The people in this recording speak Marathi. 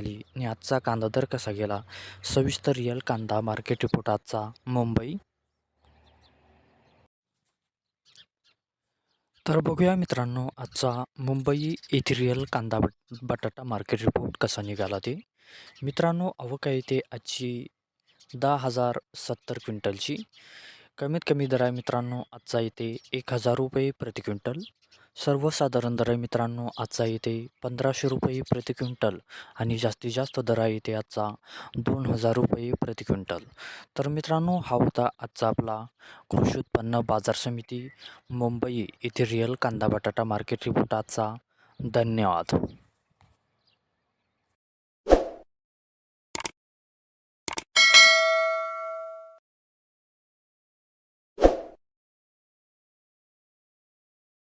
आली आणि आजचा कांदा दर कसा गेला? सविस्तर रिअल कांदा मार्केट रिपोर्ट आजचा. मुंबई. तर बघूया मित्रांनो आजचा मुंबई येथे रिअल कांदा बट बटाटा मार्केट रिपोर्ट कसा निघाला ते. मित्रांनो अवका येथे आजची दहा हजार सत्तर क्विंटलची. कमीत कमी दर आहे मित्रांनो आजचा येते एक हजार रुपये प्रति क्विंटल. सर्वसाधारण दर आहे मित्रांनो आजचा येते पंधराशे रुपये प्रति क्विंटल आणि जास्तीत जास्त दर आहे येते आजचा दोन हजार रुपये प्रति क्विंटल. तर मित्रांनो हा होता आजचा आपला कृषी उत्पन्न बाजार समिती मुंबई येथे रिअल कांदा बटाटा मार्केट रिपोर्ट आजचा. धन्यवाद.